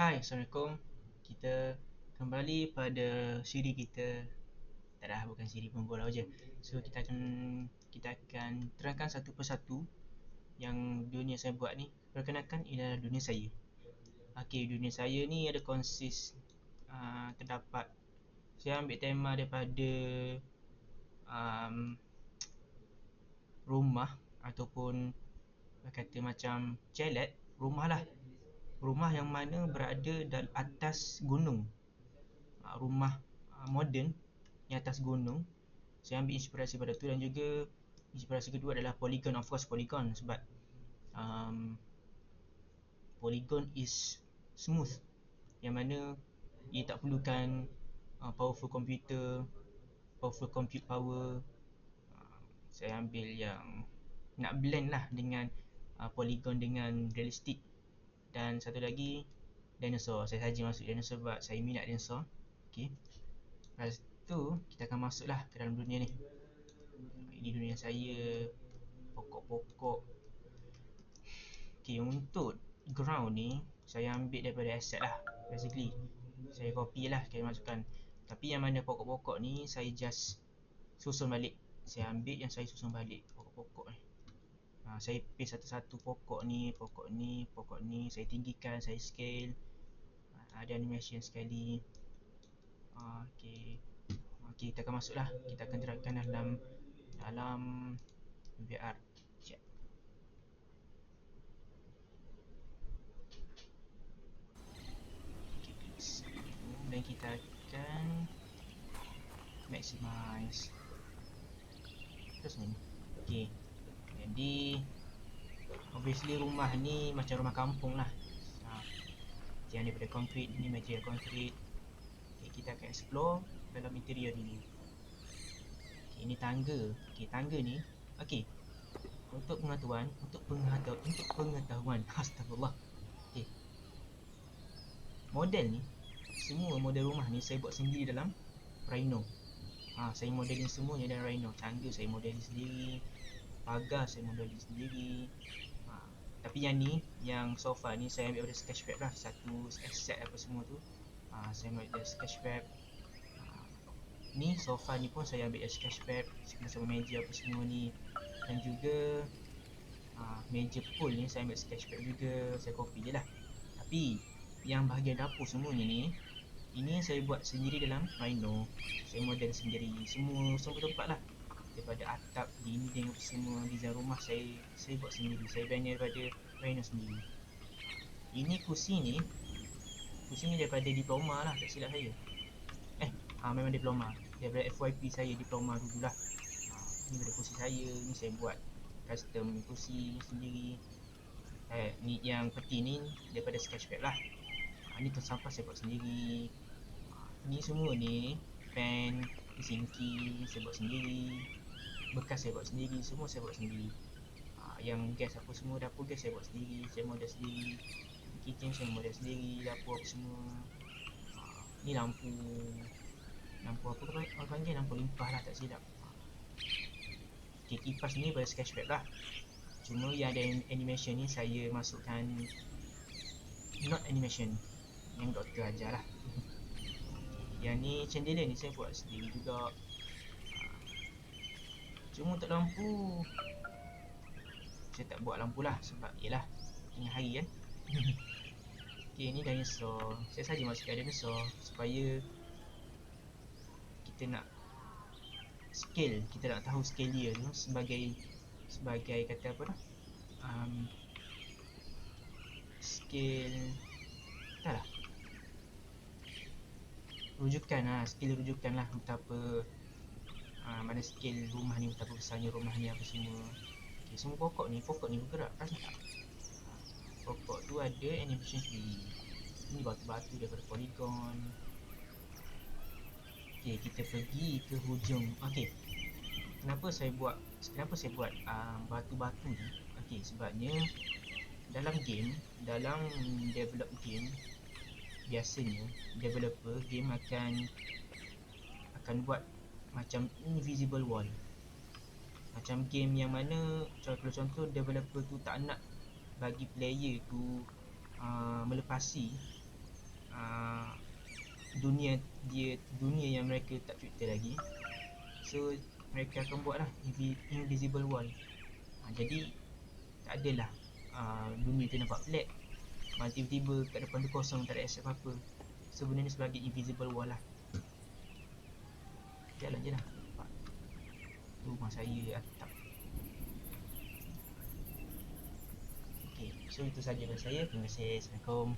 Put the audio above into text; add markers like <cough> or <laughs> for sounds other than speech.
Hai, Assalamualaikum. Kita kembali pada siri kita. Tak dah, bukan siri pembola je. So, kita akan kita akan terangkan satu persatu yang dunia saya buat ni. Perkenalkan, ini adalah dunia saya. Okey, dunia saya ni ada konsis uh, terdapat saya ambil tema daripada um, rumah ataupun kata macam chalet, rumah lah rumah yang mana berada di atas gunung. Uh, rumah uh, moden yang atas gunung. Saya ambil inspirasi pada tu dan juga inspirasi kedua adalah polygon. Of course polygon sebab um, polygon is smooth. Yang mana ia tak perlukan uh, powerful computer powerful compute power. Uh, saya ambil yang nak blend lah dengan uh, polygon dengan realistic dan satu lagi dinosaur. Saya saja masuk dinosaur sebab saya minat dinosaur. Okey. Lepas tu kita akan masuklah ke dalam dunia ni. Ini dunia saya pokok-pokok. Okey untuk ground ni saya ambil daripada asset lah basically. Saya copy lah kita masukkan. Tapi yang mana pokok-pokok ni saya just susun balik. Saya ambil yang saya susun balik pokok-pokok ni ha, saya paste satu-satu pokok ni pokok ni pokok ni saya tinggikan saya scale. Ha, ada animation sekali. Ha, ok ok kita akan masuk lah kita akan terapkan dalam dalam VR dan kita akan maximize. Terus ni. Ok jadi obviously rumah ni macam rumah kampung lah. Yang daripada konkrit ni material konkrit okay, kita akan explore dalam interior dulu okay, ini tangga. Okay, tangga ni okay. untuk pengetahuan untuk pengetahuan untuk pengetahuan. <laughs> Astagfirullah okay. model ni semua model rumah ni saya buat sendiri dalam Rhino. Ha, saya modelin semuanya dalam Rhino. Tangga saya modelin sendiri pagar saya model sendiri. Ha, tapi yang ni yang sofa ni saya ambil dari sketchpad lah. Satu asset apa semua tu. Ha, saya ambil dari sketchpad. Ha, ni sofa ni pun saya ambil dari sketchpad. Sama meja apa semua ni. Dan juga ha, meja pool ni saya ambil sketchpad juga. Saya copy je lah. Tapi yang bahagian dapur semuanya ni ini saya buat sendiri dalam Rhino. Saya model sendiri. Semua semua tempat lah daripada atap, dinding apa semua design rumah saya saya buat sendiri. Saya bina daripada Rhino sendiri. Ini kursi ni kursi ni daripada diploma lah tak silap saya. Eh ha, memang diploma. Daripada FYP saya diploma dulu lah ha, ni daripada kursi saya ni saya buat custom kursi sendiri. Eh, ni yang peti ni daripada sketchpad lah. Ha, ni tu sampah saya buat sendiri. Ha, ni semua ni fan sinki saya buat sendiri bekas saya buat sendiri semua saya buat sendiri. Ha, yang gas apa semua dapur gas saya buat sendiri saya model sendiri kitchen saya model sendiri dapur apa semua. Ha, ni lampu lampu apa ke orang panggil lampu limpah lah tak silap. Ok kipas ni pada sketchpad lah. Cuma yang ada animation ni saya masukkan not animation yang doktor ajar lah. <laughs> Yang ni chandelier ni saya buat sendiri juga Cuma untuk lampu. Saya tak buat lampu lah Sebab yelah Tengah hari kan. <laughs> Okay ni dinosaur. Saya saja masukkan dinosaur Supaya Kita nak Scale Kita nak tahu scale dia tu Sebagai Sebagai kata apa tu? Um, Scale Tak lah Rujukan lah Scale rujukan lah Betapa mana scale rumah ni betapa besarnya rumah ni apa semua. Okay, semua pokok ni pokok ni bergerak perasan tak? Ha, pokok tu ada animation sendiri. Ni batu-batu daripada polygon. Ok kita pergi ke hujung. Ok kenapa saya buat kenapa saya buat batu-batu uh, ni? Ok sebabnya dalam game dalam develop game biasanya developer game akan akan buat macam invisible wall. Macam game yang mana contoh contoh developer tu tak nak bagi player tu uh, melepasi uh, dunia dia dunia yang mereka tak cipta lagi. So mereka akan buat lah invi- invisible wall. Uh, jadi tak adalah uh, dunia tu nampak flat tiba-tiba kat depan tu kosong tak ada asset apa-apa. So benda ni sebagai invisible wall lah jalan je lah nampak rumah saya atap Okay, so itu saja dari saya. Terima kasih. Assalamualaikum.